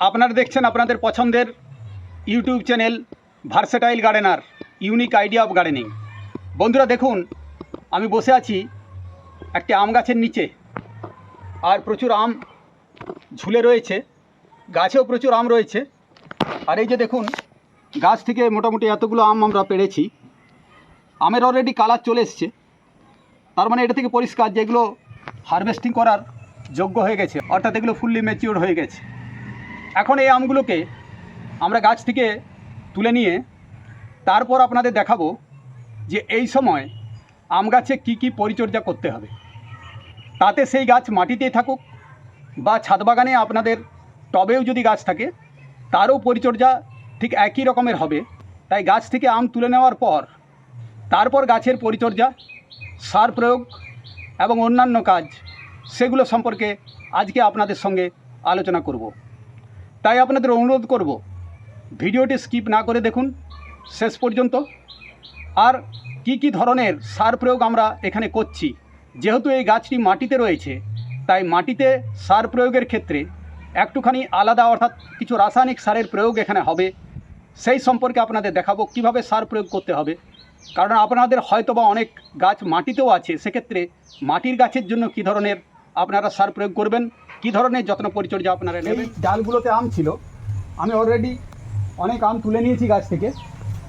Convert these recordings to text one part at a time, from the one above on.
আপনারা দেখছেন আপনাদের পছন্দের YouTube channel versatile gardener unique idea of gardening বন্ধুরা দেখুন, আমি বসে আছি একটি আম গাছের নিচে। আর প্রচুর আম ঝুলে রয়েছে। গাছেও প্রচুর আম রয়েছে। আর এই যে দেখুন, গাছ থেকে মোটামুটি এতগুলো আম আমরা পেড়েছি। আমের অলরেডি কালার চলে এসছে। তার মানে এটা থেকে পরিষ্কার যেগুলো হারভেস্টিং করার যোগ্য হয়ে গেছে। অর্থাৎ এগুলো ফুললি ম্যাচিওর হয়ে গেছে। এখন এই আমগুলোকে আমরা গাছ থেকে তুলে নিয়ে তারপর আপনাদের দেখাবো যে এই সময় আম গাছে কী কী পরিচর্যা করতে হবে। তাতে সেই গাছ মাটিতেই থাকুক বা ছাদ বাগানে আপনাদের টবেও যদি গাছ থাকে, তারও পরিচর্যা ঠিক একই রকমের হবে। তাই গাছ থেকে আম তুলে নেওয়ার পর, তারপর গাছের পরিচর্যা, সার প্রয়োগ এবং অন্যান্য কাজ, সেগুলো সম্পর্কে আজকে আপনাদের সঙ্গে আলোচনা করব। তাই আপনাদের অনুরোধ করব, ভিডিওটি স্কিপ না করে দেখুন শেষ পর্যন্ত। আর কি কি ধরনের সার প্রয়োগ আমরা এখানে করছি, যেহেতু এই গাছটি মাটিতে রয়েছে, তাই মাটিতে সার প্রয়োগের ক্ষেত্রে একটুখানি আলাদা অর্থাৎ কিছু রাসায়নিক সারের প্রয়োগ এখানে হবে। সেই সম্পর্কে আপনাদের দেখাবো কীভাবে সার প্রয়োগ করতে হবে। কারণ আপনাদের হয়তো বা অনেক গাছ মাটিতেও আছে, সেক্ষেত্রে মাটির গাছের জন্য কি ধরনের আপনারা সার প্রয়োগ করবেন। কি ধরনের যত্ন পরিচর্যা আপনারা নেবেন? ডালগুলোতে আম ছিল। আমি অলরেডি অনেক আম তুলে নিয়েছি গাছ থেকে।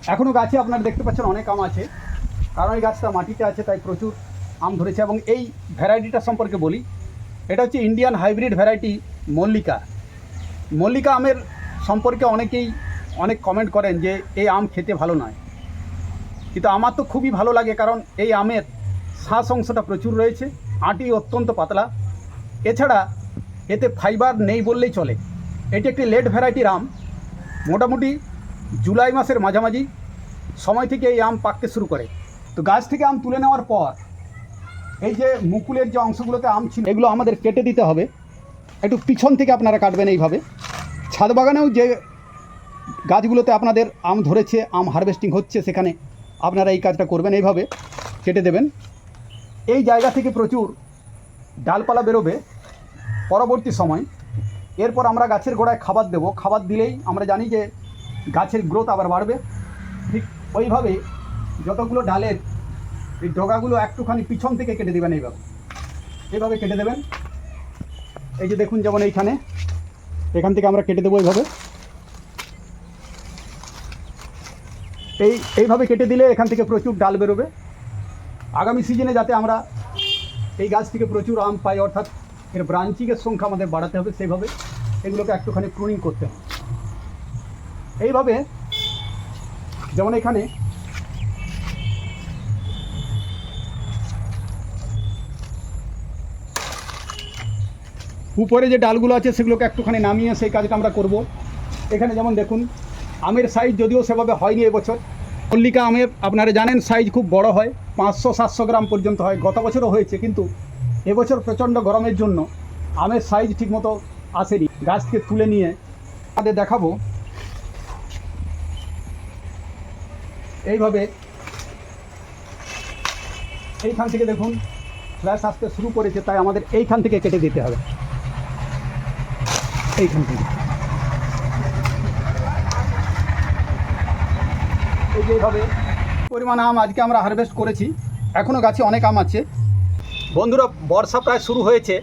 এখনও গাছে আপনারা দেখতে পাচ্ছেন অনেক আম আছে। কারণ এই গাছটা মাটিতে আছে তাই প্রচুর আম ধরেছে। এবং এই ভ্যারাইটিটা সম্পর্কে বলি। এটা হচ্ছে Indian hybrid variety Mallika. Mallika আমের সম্পর্কে অনেকেই অনেক কমেন্ট করেন যে এই আম খেতে ভালো নয়। কিন্তু আমার তো খুবই ভালো লাগে কারণ এই আমের শ্বাস অংশটা প্রচুর রয়েছে। আঁটি অত্যন্ত পাতলা। এছাড়া এতে ফাইবার নেই বললেই চলে। এটি একটি লেট ভ্যারাইটির আম মোটামুটি জুলাই মাসের মাঝামাঝি সময় থেকে এই আম পাকতে শুরু করে। তো গাছ থেকে আম তুলে নেওয়ার পর এই যে মুকুলের যে অংশগুলোতে আম ছিল, এগুলো আমাদের কেটে দিতে হবে। একটু পিছন থেকে আপনারা কাটবেন এইভাবে। ছাদ বাগানেও যে গাছগুলোতে আপনাদের আম ধরেছে, আম হারভেস্টিং হচ্ছে, সেখানে আপনারা এই কাজটা করবেন এইভাবে। কেটে দেবেন। এই জায়গা থেকে প্রচুর ডালপালা বেরোবে পরবর্তী সময়। এরপর আমরা গাছের গোড়ায় খাবার দেবো। খাবার দিলেই আমরা জানি যে গাছের গ্রোথ আবার বাড়বে। ঠিক ওইভাবে যতগুলো ডালের এই ডগাগুলো একটুখানি পিছন থেকে কেটে দেবেন এইভাবে। এইভাবে কেটে দেবেন। এই যে দেখুন যেমন এইখানে, এখান থেকে আমরা কেটে দেবো এইভাবে। এই, এইভাবে কেটে দিলে এখান থেকে প্রচুর ডাল বেরোবে। আগামী সিজনে যাতে আমরা এই গাছ থেকে প্রচুর আম পাই, অর্থাৎ এর ব্রাঞ্চিংয়ের সংখ্যা আমাদের বাড়াতে হবে সেইভাবে এগুলোকে একটুখানি প্রুনিং করতে হবে। এইভাবে যেমন এখানে উপরে যে ডালগুলো আছে সেগুলোকে একটুখানি নামিয়ে সেই কাজটা আমরা করব। এখানে যেমন দেখুন, আমের সাইজ যদিও সেভাবে হয়নি এবছর মল্লিকা আমের, আপনারা জানেন সাইজ খুব বড় হয়, পাঁচশো সাতশো গ্রাম পর্যন্ত হয়। গত বছরও হয়েছে, কিন্তু এবছর প্রচণ্ড গরমের জন্য আমের সাইজ ঠিকমতো আসেনি। গাছ থেকে তুলে নিয়ে তাদের দেখাবো। এইভাবে এইখান থেকে দেখুন, ফ্ল্যাশ আসতে শুরু করেছে, তাই আমাদের এইখান থেকে কেটে দিতে হবে। এইখান থেকে এই যে এইভাবে পরিমাণ আম আজকে আমরা হারভেস্ট করেছি এখনও গাছে অনেক আম আছে বন্ধুরা, বর্ষা প্রায় শুরু হয়েছে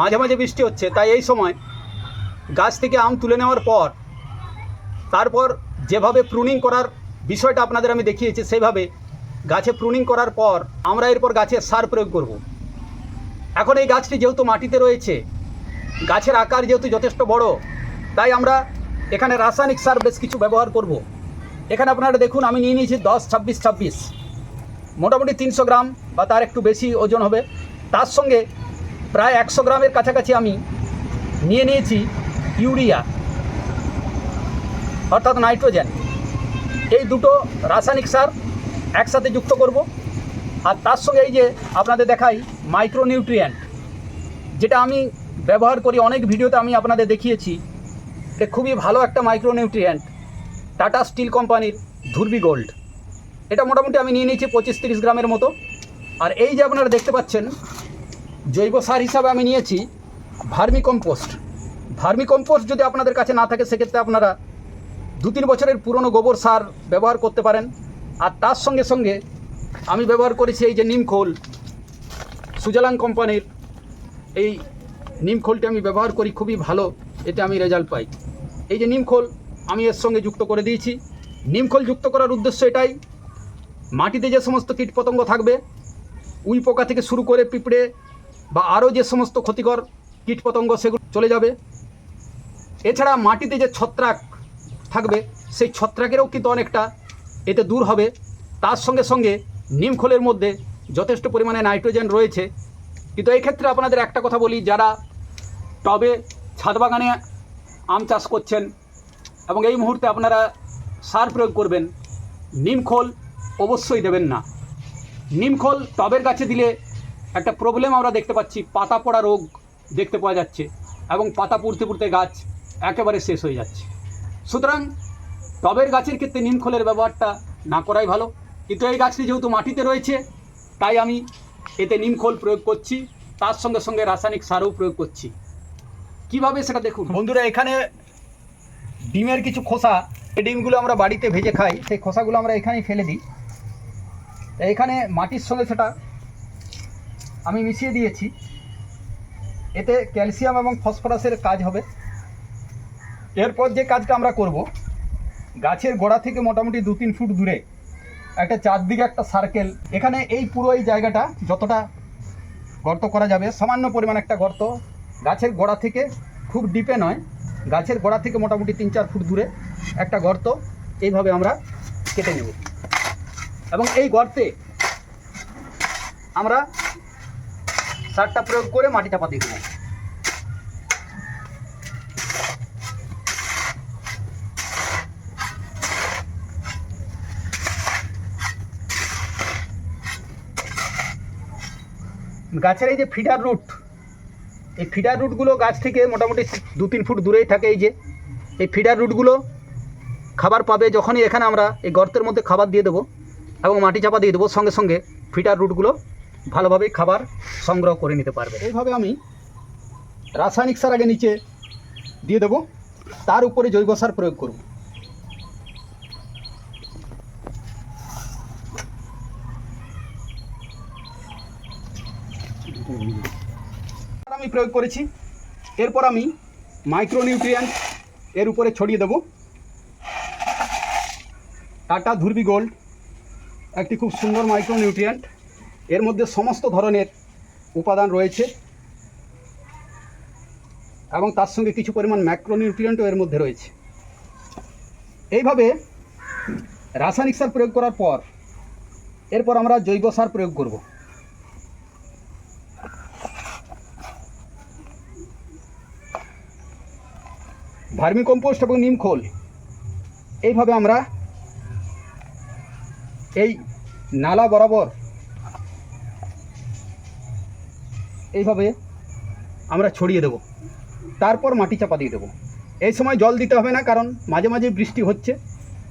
মাঝে মাঝে বৃষ্টি হচ্ছে, তাই এই সময় গাছ থেকে আম তুলে নেওয়ার পর, তারপর যেভাবে প্রুনিং করার বিষয়টা আপনাদের আমি দেখিয়েছি, সেইভাবে গাছে প্রুনিং করার পর আমরা এরপর গাছে সার প্রয়োগ করব। এখন এই গাছটি যেহেতু মাটিতে রয়েছে, গাছের আকার যেহেতু যথেষ্ট বড়, তাই আমরা এখানে রাসায়নিক সার বেশ কিছু ব্যবহার করব। এখানে আপনারা দেখুন, আমি নিয়ে নিয়েছি দশ, ছাব্বিশ ছাব্বিশ। মোটামুটি তিনশো গ্রাম, বা তার একটু বেশি ওজন হবে। তার সঙ্গে প্রায় একশো গ্রামের কাছাকাছি আমি নিয়ে নিয়েছি ইউরিয়া, অর্থাৎ নাইট্রোজেন। এই দুটো রাসায়নিক সার একসাথে যুক্ত করব। আর তার সঙ্গে এই যে আপনাদের দেখাই মাইক্রোনিউট্রিয়েন্ট, যেটা আমি ব্যবহার করি, অনেক ভিডিওতে আমি আপনাদের দেখিয়েছি। এটা খুবই ভালো একটা মাইক্রোনিউট্রিয়েন্ট। টাটা স্টিল কোম্পানির ধুরবি গোল্ড এটা মোটামুটি আমি নিয়ে নিয়েছি পঁচিশ তিরিশ গ্রামের মতো। আর এই যে আপনারা দেখতে পাচ্ছেন, জৈব সার হিসাবে আমি নিয়েছি ভার্মি কম্পোস্ট। ভার্মিকম্পোস্ট যদি আপনাদের কাছে না থাকে, সেক্ষেত্রে আপনারা দু তিন বছরের পুরনো গোবর সার ব্যবহার করতে পারেন। আর তার সঙ্গে সঙ্গে আমি ব্যবহার করেছি এই যে নিমখোল সুজালাং কোম্পানির এই নিমখোলটি আমি ব্যবহার করি, খুবই ভালো। এতে আমি রেজাল্ট পাই। এই যে নিমখোল আমি এর সঙ্গে যুক্ত করে দিয়েছি। নিমখোল যুক্ত করার উদ্দেশ্য এটাই। মাটিতে যে সমস্ত কীটপতঙ্গ থাকবে উই পোকা থেকে শুরু করে পিঁপড়ে বা আরও যে সমস্ত ক্ষতিকর কীটপতঙ্গ সেগুলো চলে যাবে। এছাড়া মাটিতে যে ছত্রাক থাকবে, সেই ছত্রাকেরও কিন্তু অনেকটা এতে দূর হবে। তার সঙ্গে সঙ্গে নিমখোলের মধ্যে যথেষ্ট পরিমাণে নাইট্রোজেন রয়েছে। কিন্তু এই ক্ষেত্রে আপনাদের একটা কথা বলি, যারা টবে ছাদ বাগানে আম চাষ করছেন এবং এই মুহূর্তে আপনারা সার প্রয়োগ করবেন। নিমখোল অবশ্যই দেবেন না। নিমখোল টবের গাছে দিলে একটা প্রবলেম আমরা দেখতে পাচ্ছি, পাতা পড়া রোগ দেখতে পাওয়া যাচ্ছে এবং পাতা পুড়তে পুড়তে গাছ একেবারে শেষ হয়ে যাচ্ছে। সুতরাং টবের গাছের ক্ষেত্রে নিমখোলের ব্যবহারটা না করাই ভালো। কিন্তু এই গাছটি যেহেতু মাটিতে রয়েছে, তাই আমি এতে নিমখোল প্রয়োগ করছি, তার সঙ্গে সঙ্গে রাসায়নিক সারও প্রয়োগ করছি। কীভাবে সেটা দেখুন? বন্ধুরা, এখানে ডিমের কিছু খোসা, এই ডিমগুলো আমরা বাড়িতে ভেজে খাই, সেই খোসাগুলো আমরা এখানেই ফেলে দিই। এখানে মাটির সঙ্গে সেটা আমি মিশিয়ে দিয়েছি। এতে ক্যালসিয়াম এবং ফসফরাসের কাজ হবে। এরপর যে কাজটা আমরা করব, গাছের গোড়া থেকে মোটামুটি দু তিন ফুট দূরে একটা চারদিকে একটা সার্কেল এখানে এই পুরো এই জায়গাটা যতটা গর্ত করা যাবে, সামান্য পরিমাণ একটা গর্ত। গাছের গোড়া থেকে খুব ডিপে নয় গাছের গোড়া থেকে মোটামুটি তিন চার ফুট দূরে একটা গর্ত। এইভাবে আমরা কেটে নেব। এবং এই গর্তে আমরা সারটা প্রয়োগ করে মাটি চাপা দিয়ে দেবো। গাছের এই যে ফিডার রুট এই ফিডার রুটগুলো গাছ থেকে মোটামুটি দু তিন ফুট দূরেই থাকে এই যে। এই ফিডার রুটগুলো খাবার পাবে যখনই এখানে আমরা এই গর্তের মধ্যে খাবার দিয়ে দেবো এবং মাটি চাপা দিয়ে দেবো, সঙ্গে সঙ্গে ফিডার রুটগুলো ভালোভাবে খাবার সংগ্রহ করে নিতে পারবে। এইভাবে আমি রাসায়নিক সার আগে নিচে দিয়ে দেবো, তার উপরে জৈব সার প্রয়োগ করব। সার আমি প্রয়োগ করেছি। এরপর আমি মাইক্রোনিউট্রিয়েন্ট এর উপরে ছড়িয়ে দেবো। টাটা ধুরবি গোল্ড একটি খুব সুন্দর মাইক্রোনিউট্রিয়েন্ট এর মধ্যে সমস্ত ধরনের উপাদান রয়েছে। এবং তার সঙ্গে কিছু পরিমাণ ম্যাক্রোনিউট্রিয়েন্টও এর মধ্যে রয়েছে। এইভাবে রাসায়নিক সার প্রয়োগ করার পর, এরপর আমরা জৈব সার প্রয়োগ করব। ভার্মি কম্পোস্ট এবং নিম খোল। এইভাবে আমরা এই নালা বরাবর এইভাবে আমরা ছড়িয়ে দেব। তারপর মাটি চাপা দিয়ে দেবো। এই সময় জল দিতে হবে না, কারণ মাঝে মাঝে বৃষ্টি হচ্ছে।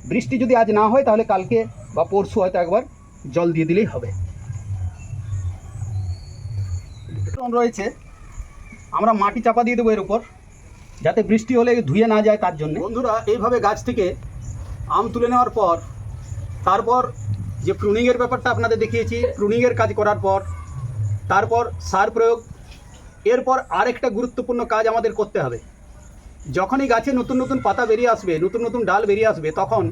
বৃষ্টি যদি আজ না হয়, তাহলে কালকে বা পরশু হয়তো একবার জল দিয়ে দিলেই হবে। রয়েছে, আমরা মাটি চাপা দিয়ে দেবো এর উপর। যাতে বৃষ্টি হলে ধুয়ে না যায় তার জন্য। বন্ধুরা, এইভাবে গাছ থেকে আম তুলে নেওয়ার পর, তারপর যে প্রুনিংয়ের ব্যাপারটা আপনাদের দেখিয়েছি প্রুনিংয়ের কাজ করার পর, তারপর সার প্রয়োগ, এরপর আরেকটা গুরুত্বপূর্ণ কাজ আমাদের করতে হবে। যখনই গাছে নতুন নতুন পাতা বেরিয়ে আসবে, নতুন নতুন ডাল বেরিয়ে আসবে, তখন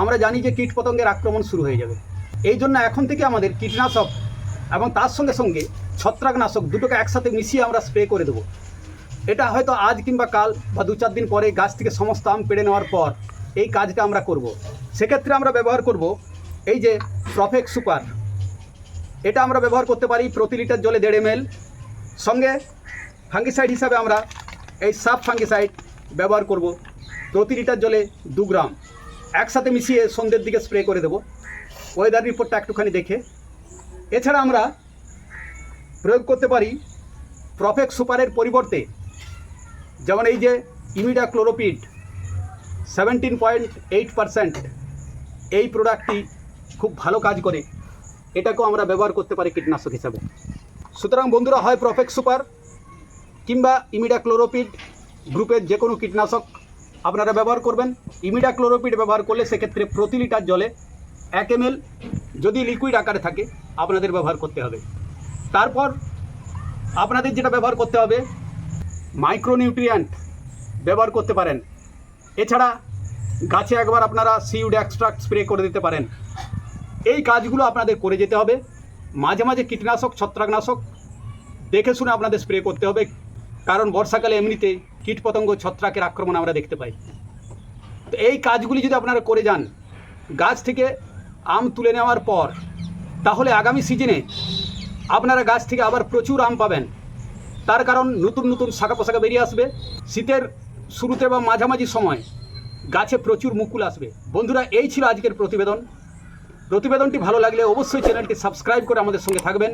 আমরা জানি যে কীটপতঙ্গের আক্রমণ শুরু হয়ে যাবে। এই জন্য এখন থেকে আমাদের কীটনাশক এবং তার সঙ্গে সঙ্গে ছত্রাকনাশক দুটোকে একসাথে মিশিয়ে আমরা স্প্রে করে দেবো। এটা হয়তো আজ কিংবা কাল বা দু চার দিন পরে গাছ থেকে সমস্ত আম পেড়ে নেওয়ার পর এই কাজটা আমরা করব। সেক্ষেত্রে আমরা ব্যবহার করব এই যে প্রফেক্ট সুপার এটা আমরা ব্যবহার করতে পারি প্রতি লিটার জলে দেড় এম সঙ্গে ফাঙ্গিসাইড হিসাবে আমরা এই সাব ফাঙ্গিসাইড ব্যবহার করব। প্রতি লিটার জলে দু গ্রাম। একসাথে মিশিয়ে সন্ধ্যের দিকে স্প্রে করে দেবো। ওয়েদার রিপোর্টটা একটুখানি দেখে। এছাড়া আমরা প্রয়োগ করতে পারি প্রফেক্ট সুপারের পরিবর্তে যেমন এই যে imidacloprid seventeen point eight percent এই প্রোডাক্টটি খুব ভালো কাজ করে। এটাকেও আমরা ব্যবহার করতে পারি কীটনাশক হিসাবে। সুতরাং বন্ধুরা, হয় প্রফেক্ট সুপার কিংবা ইমিডা ক্লোরোপিড গ্রুপের যে কোনো কীটনাশক আপনারা ব্যবহার করবেন। ইমিডা ক্লোরোপিড ব্যবহার করলে সেক্ষেত্রে প্রতি লিটার জলে এক এম যদি লিকুইড আকারে থাকে, আপনাদের ব্যবহার করতে হবে। তারপর আপনাদের যেটা ব্যবহার করতে হবে মাইক্রোনিউট্রিয়েন্ট ব্যবহার করতে পারেন। এছাড়া গাছে একবার আপনারা সিউড এক্সট্রাক্ট স্প্রে করে দিতে পারেন। এই কাজগুলো আপনাদের করে যেতে হবে। মাঝে মাঝে কীটনাশক, ছত্রাকনাশক দেখে শুনে আপনাদের স্প্রে করতে হবে। কারণ বর্ষাকালে এমনিতে কীটপতঙ্গ, ছত্রাকের আক্রমণ আমরা দেখতে পাই। তো এই কাজগুলি যদি আপনারা করে যান, গাছ থেকে আম তুলে নেওয়ার পর, তাহলে আগামী সিজনে আপনারা গাছ থেকে আবার প্রচুর আম পাবেন। তার কারণ নতুন নতুন শাখা পোশাকা বেরিয়ে আসবে। শীতের শুরুতে বা মাঝামাঝি সময় গাছে প্রচুর মুকুল আসবে। বন্ধুরা, এই ছিল আজকের প্রতিবেদন। প্রতিবেদনটি ভালো লাগলে অবশ্যই চ্যানেলটি সাবস্ক্রাইব করে আমাদের সঙ্গে থাকবেন।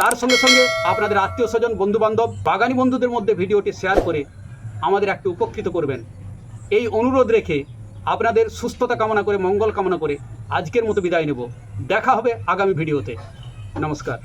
তার সঙ্গে সঙ্গে আপনাদের আত্মীয় স্বজন বন্ধুবান্ধব, বাগানি বন্ধুদের মধ্যে ভিডিওটি শেয়ার করে আমাদের একটু উপকৃত করবেন। এই অনুরোধ রেখে আপনাদের সুস্থতা কামনা করে, মঙ্গল কামনা করে আজকের মতো বিদায় নেব। দেখা হবে আগামী ভিডিওতে। নমস্কার।